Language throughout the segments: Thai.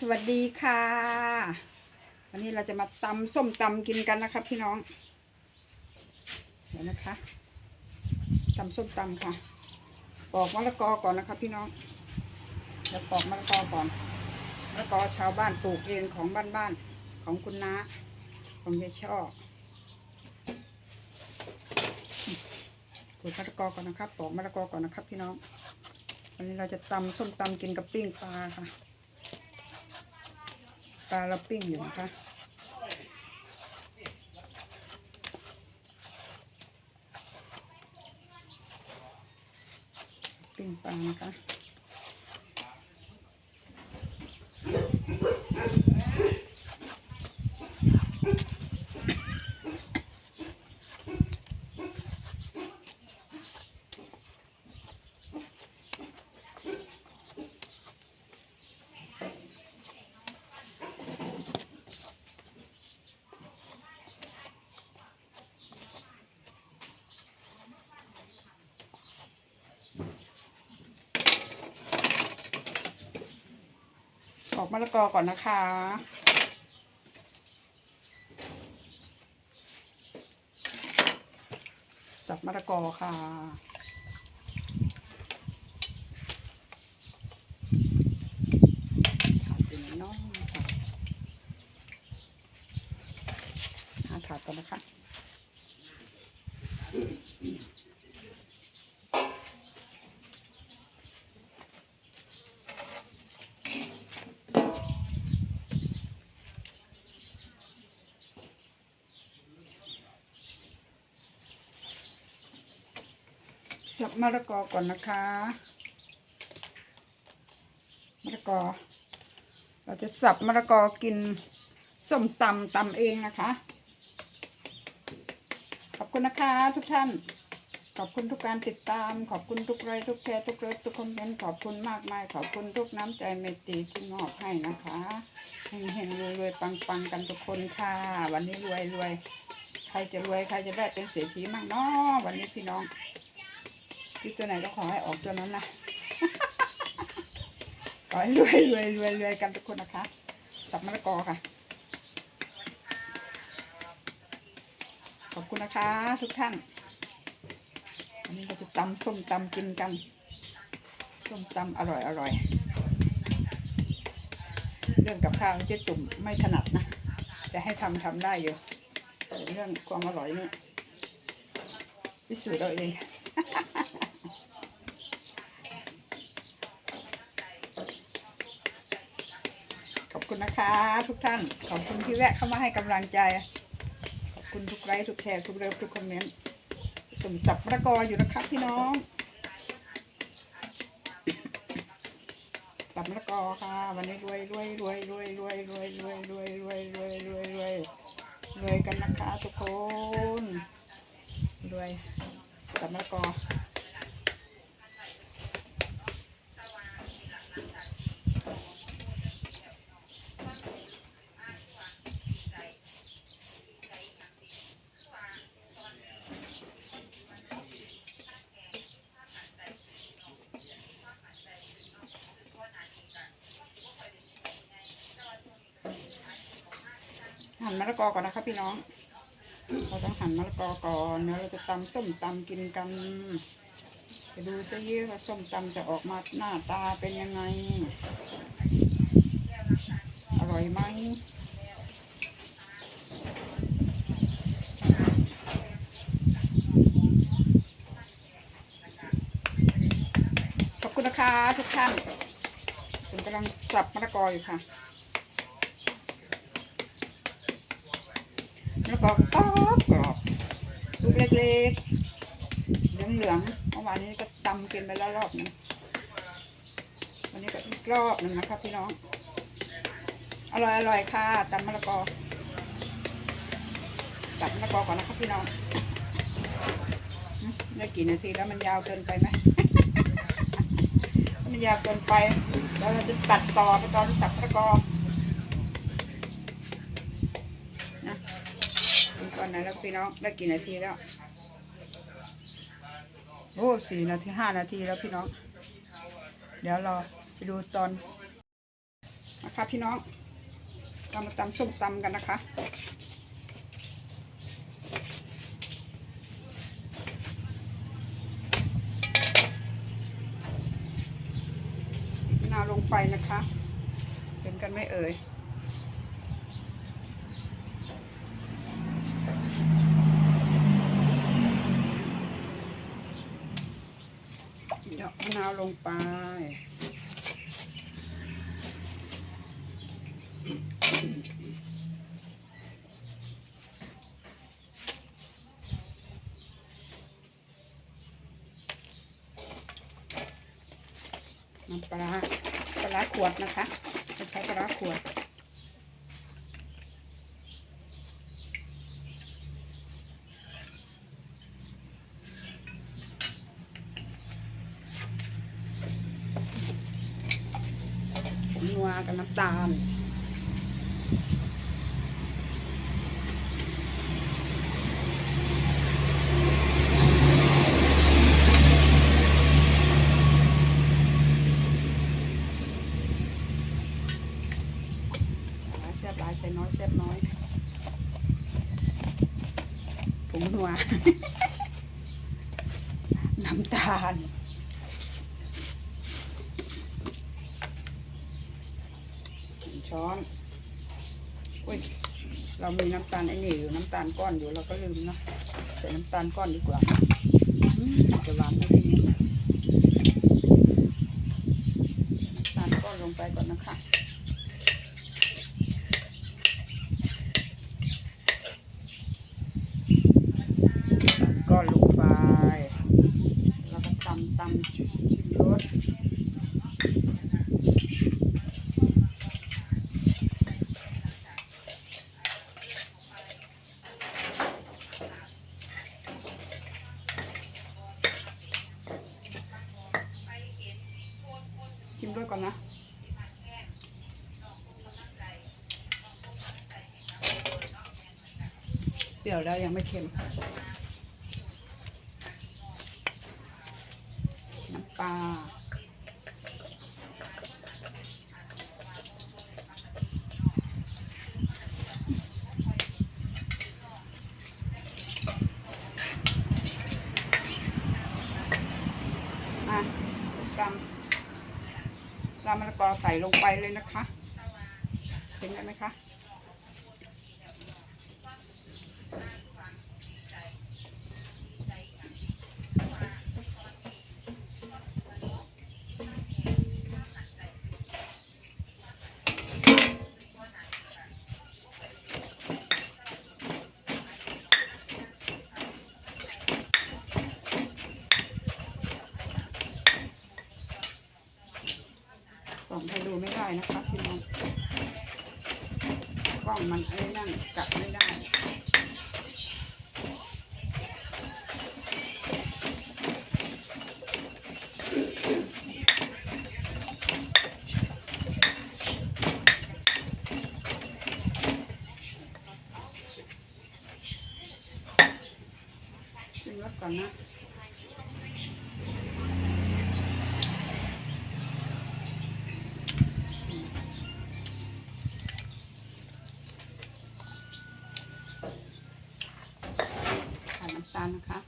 สวัสดีค่ะ วันนี้เราจะมาตำส้มตำกินกันนะครับพี่น้อง เดี๋ยวนะคะตำส้มตำค่ะ ปอกมะละกอก่อนนะครับพี่น้องเดี๋ยวปอกมะละกอก่อนมะละกอชาวบ้านปลูกเองของบ้านๆของคุณน้าของยายช่อปลูกมะละกอก่อนนะครับปอกมะละกอก่อนนะครับ พี่น้อง วันนี้เราจะตำส้มตำกินกับปิ้งปลาค่ะ ปลาเราปิ้งอยู่นะคะปิ้งปลานะคะ อกมะละกอก่อนนะคะ สับมะละกอค่ะถาดเป็นน้องค่ะหาถาดก่อนนะคะ มะละกอก่อนนะคะมะละกอ เราจะสับมะละกอกินส้มตำตำเองนะคะ ขอบคุณนะคะทุกท่านขอบคุณทุกการติดตาม ขอบคุณทุกไลค์ทุกแชร์ทุกเลิฟทุกคอมเมนต์ขอบคุณมากมาย ขอบคุณทุกน้ำใจเมตตาที่มอบให้นะคะเฮงเฮงรวยรวยปังปังกันทุกคนค่ะ วันนี้รวยรวยใครจะรวยใครจะได้เป็นเศรษฐีมั่งเนาะวันนี้พี่น้อง คิดตัวไหนก็ขอให้ออกตัวนั้นนะขอให้รวยรวยรวยรวยกันทุกคนนะคะ สับมะละกอค่ะ ขอบคุณนะคะ ทุกท่านวันนี้เราจะตำส้มตำกินกัน ส้มตำอร่อยอร่อย เรื่องกับข้าวเจ๊ตุ่มไม่ถนัดนะ จะให้ทำทำได้อยู่แต่เรื่องความอร่อยนี่พิสูจน์เราเอง คุณนะคะ ทุกท่าน ขอบคุณที่แวะเข้ามาให้กำลังใจ ขอบคุณทุกไลค์ทุกแชร์ทุกเลิฟทุกคอมเมนต์สมสับมะละกออยู่นะครับพี่น้องสับมะละกอค่ะ วันนี้รวยรวยรวยรวยรวยรวยรวยรวยรวยรวยรวยรวยรวยกันนะคะทุกคนรวยสับมะละกอ หั่นมะละกอก่อนนะคะ พี่น้อง เราต้องหั่นมะละกอก่อนเดี๋ยวเราจะตำส้มตำกินกันไปดูซิว่าส้มตำจะออกมาหน้าตาเป็นยังไง อร่อยไหมขอบคุณนะคะทุกท่านผมกำลังสับมะละกออยู่ค่ะ แล้วก็กรอบกรอบลูกเล็กๆเหลืองๆเมื่อวานนี้ก็ตำกินไปแล้วรอบหนึงวันนี้ก็อีกรอบหนึ่งนะครับพี่น้อง อร่อยอร่อยค่ะตำมะละกอตัดมะละกอก่อนนะครับพี่น้องได้กี่นาทีแล้วมันยาวเกินไปไหมมันยาวเกินไปแล้วเราจะตัดต่อไปตอนตัดมะละกอ นะดูก่ อนนะแล้วพี่น้องได้กี่นาทีแล้ว โอ้สี่นาทีห้านาทีแล้วพี่น้อง เดี๋ยวรอไปดูตอนนะคะพี่น้องเรามาตำส้มตำกันนะคะมะนาวลงไปนะคะ เป็นกันไหม่เอ่ย เดี๋ยวมะนาวล งไป น้ำปลาปลาขวดนะคะ จะใช้ปลาขวด วกับน้ำตาลหลายแซ่บหลายใส่น้อยแซ่บน้อยผงนัวน้ำตาล หนึ่ง ช้อน อุ้ย เรามีน้ำตาลไอ้นี่อยู่น้ำตาลก้อนอยู่เราก็ลืมเนะใส่น้ำตาลก้อนดีกว่าจะหวานไหมทีนี้น้ำตาลก้อนลงไปก่อนนะคะ ก็ลงไป แล้วก็ตำตำชิมรสชิมด้วยก่ อนนะเปรี้ยวแล้วยังไม่เค็ม น้ำปลาอะตำรามะละกอใส่ลงไปเลยนะคะเห็นไหมคะ กล่องให้ดูไม่ได้นะคะพี่น้องกล้องมันไอ้นั่นกัดไม่ได้ชิมรสก่อนนะ ใส่น้ำตาลนะคะ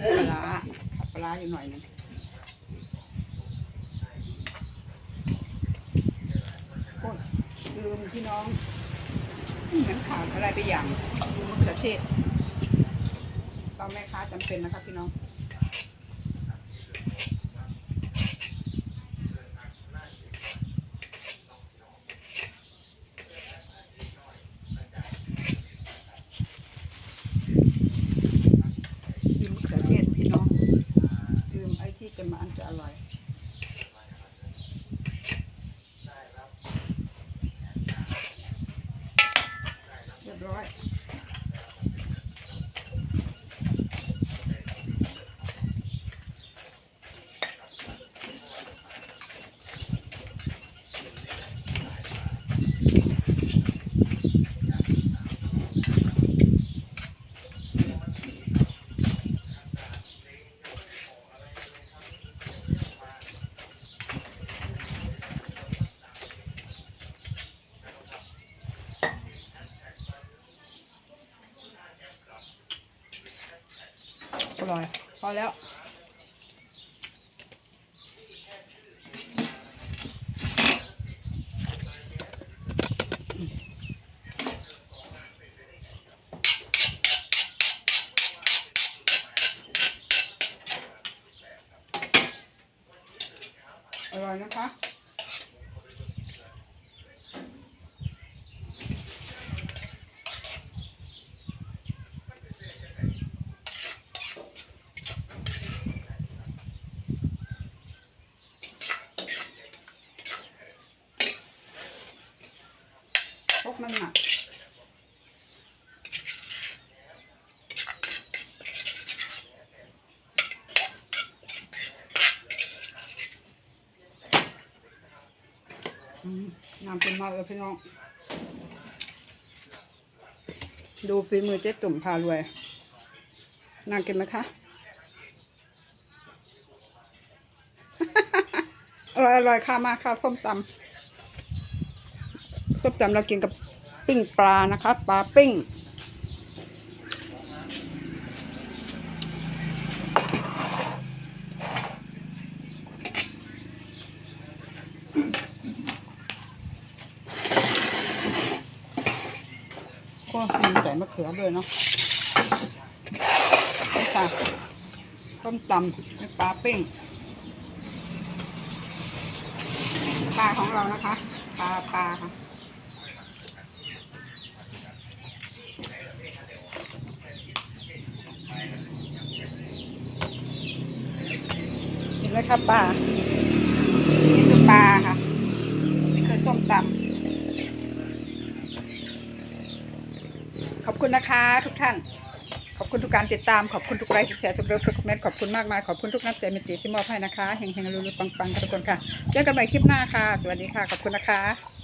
ปลาร้าขับปลาร้าอยู่หน่อยหนึงโอ้ยลืมพี่น้องเหมือนขาดอะไรไปอย่างดูมะเขือเทศตอนแม่ค้าจำเป็นนะครับพี่น้อง ลืมมะเขือเทศพี่น้องลืมไอ้ที่จะมาอันจะอร่อย เรียบร้อย ร่อย พอแล้ว มันหนักอืมน้ำเป็นมากเลยพี่น้อง ดูฝีมือเจ๊ตุ่มพารวย น่ากินไหมคะ อร่อยอร่อยค่ะมากค่ะส้มตำส้มตำเรากินกับ ปิ้งปลานะคะปลาปิ้ง ก็มีใส่มะเขือด้วยเนาะนี่ค่ะต้มตำเป็นปลาปิ้งปลาของเรานะคะ ปลาปลาค่ะ เห็นไหมคะปลานี่คือปลาค่ะ นี่คือส้มตำขอบคุณนะคะ ทุกท่าน ขอบคุณทุกการติดตาม ขอบคุณทุกไลค์ทุกแชร์ทุกเลิฟทุกคอมเมนต์ขอบคุณมากมาย ขอบคุณทุกน้ำใจมิตรที่มอบให้นะคะเฮงๆรุๆปังปังทุกคนค่ะเจอกันใหม่คลิปหน้าค่ะ สวัสดีค่ะ ขอบคุณนะคะ